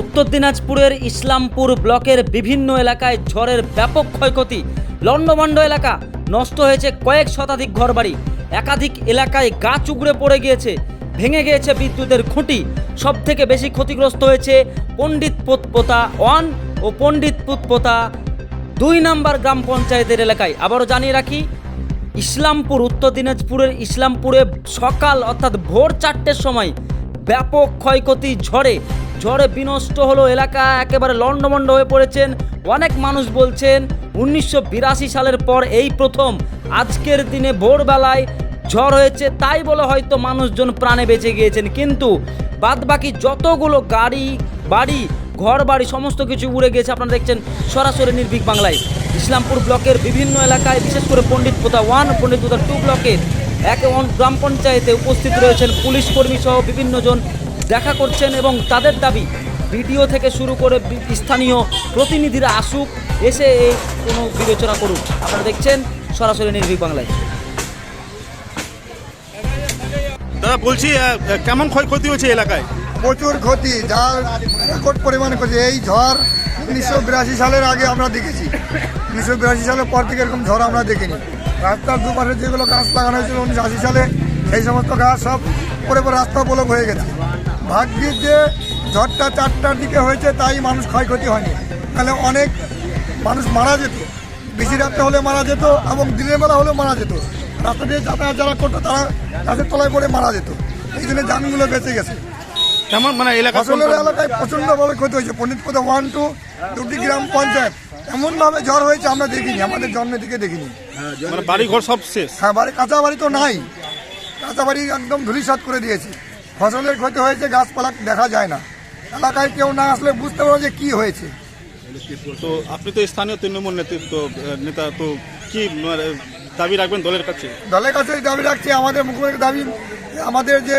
উত্তর দিনাজপুরের ইসলামপুর ব্লকের বিভিন্ন এলাকায় ঝড়ের ব্যাপক ক্ষয়ক্ষতি। লণ্ডভণ্ড এলাকা নষ্ট হয়েছে কয়েক শতাধিক ঘরবাড়ি। একাধিক এলাকায় গাছ উগড়ে পড়ে গিয়েছে, ভেঙে গিয়েছে বিদ্যুতের খুঁটি। সব থেকে বেশি ক্ষতিগ্রস্ত হয়েছে পণ্ডিত পোতপোতা ওয়ান ও পণ্ডিত পোতপোতা দুই নাম্বার গ্রাম পঞ্চায়েতের এলাকায়। আবারও জানিয়ে রাখি, ইসলামপুর, উত্তর দিনাজপুরের ইসলামপুরে সকাল অর্থাৎ ভোর চারটের সময় ব্যাপক ক্ষয়ক্ষতি, ঝড়ে ঝড়ে বিনষ্ট হলো এলাকা, একেবারে লণ্ডভণ্ড হয়ে পড়েছেন। অনেক মানুষ বলছেন, উনিশশো বিরাশি সালের পর এই প্রথম, আজকের দিনে ভোরবেলায় ঝড় হয়েছে, তাই বলে হয়তো মানুষজন প্রাণে বেঁচে গিয়েছেন। কিন্তু বাদবাকি যতগুলো গাড়ি, বাড়ি ঘর বাড়ি সমস্ত কিছু উড়ে গিয়েছে আপনারা দেখছেন সরাসরি নির্ভীক বাংলায়। ইসলামপুর ব্লকের বিভিন্ন এলাকায়, বিশেষ করে পণ্ডিত পোতা ওয়ান, পণ্ডিত পোতা টু ব্লকের এক গ্রাম পঞ্চায়েতে উপস্থিত রয়েছেন পুলিশ কর্মী সহ বিভিন্ন জন। দেখা করছেন এবং তাদের দাবি ভিডিও থেকে শুরু করে স্থানীয় প্রতিনিধিরা আসুক এসে এই কোনো বিবেচনা করুক। আপনারা দেখছেন সরাসরি নির্ভীক বাংলায়। দাদা বলছি কেমন ক্ষয়ক্ষতি হয়েছে এলাকায়? প্রচুর ক্ষতি যার রেকর্ড পরিমাণে ক্ষতি। এই ঝড় উনিশশো বিরাশি সালের আগে আমরা দেখেছি। উনিশশো বিরাশি সালের পর থেকে এরকম ঝড় আমরা দেখিনি। রাস্তার দুপাশে যেগুলো গাছ লাগানো হয়েছিল উনিশশো আশি সালে সেই সমস্ত গাছ সব পরে পরে রাস্তা বলক হয়ে গেছে। ভাগ্যিস যে ঝড়টা চারটার দিকে হয়েছে তাই মানুষ ক্ষয়ক্ষতি হয়নি। তাহলে অনেক মানুষ মারা যেত। বেশি রাত্রে হলে মারা যেত এবং দিনের বেলা হলেও মারা যেত। রাস্তা দিয়ে যাতায়াত যারা করতো তারা গাছের তলায় পড়ে মারা যেত। এই জন্য যানগুলো বেঁচে গেছে। কেমন? মানে এলাকা ফসলের এলাকায় প্রচণ্ড ভাবে ক্ষতি হয়েছে। পণ্ডিতপদে ওয়ান টু দুটি গ্রাম পঞ্চায়েত। এমন ভাবে ঝড় হয়েছে আমরা দেখিনি। আমাদের জন্মের দিকে দেখিনি। মানে বাড়ি ঘর সব শেষ? হ্যাঁ বাড়ি কাঁচা বাড়ি তো নাই। কাঁচা বাড়ি একদম ধুলিসাত করে দিয়েছে। ফসলের ক্ষতি হয়েছে গাছপালা দেখা যায় না। এলাকায় কেউ না আসলে বুঝতে পারব যে কি হয়েছে। তো আপনি তো স্থানীয় তৃণমূল নেতৃত্ব নেতা তো কি মানে, দাবি রাখবেন দলের কাছে? দলের কাছে দাবি রাখছি আমাদের মুখ্যমন্ত্রীর দাবি আমাদের যে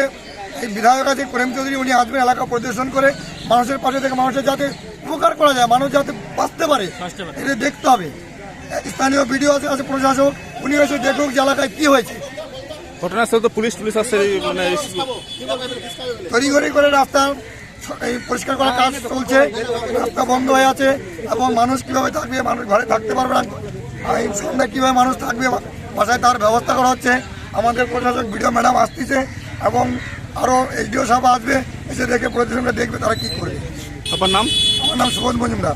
এই বিধায়ক আছে প্রেম চৌধুরী উনি আসবেন এলাকা পরিদর্শন করে মানুষের পাশে থেকে মানুষের যাতে উপকার করা যায় মানুষ যাতে বাঁচতে পারে এটা দেখতে হবে। স্থানীয় বিডিও আছে আছে প্রশাসক উনি এসে দেখুক যে এলাকায় কী হয়েছে। ঘটনাস্থলে তো পুলিশ পুলিশ আসছে মানে তড়িঘড়ি করে রাস্তা এই পরিষ্কার করার কাজ চলছে রাস্তা বন্ধ হয়ে আছে এবং মানুষ কীভাবে থাকবে মানুষ ঘরে থাকতে পারবে না এই সন্ধ্যায় কীভাবে মানুষ থাকবে বাসায় তার ব্যবস্থা করা হচ্ছে। আমাদের প্রশাসক বিডিও ম্যাডাম আসতেছে এবং আরও এইচডিও সাহেব আসবে এসে দেখে পরিদর্শনটা দেখবে তারা কী করবে। আপনার নাম? আমার নাম সুবোধ মজুমদার।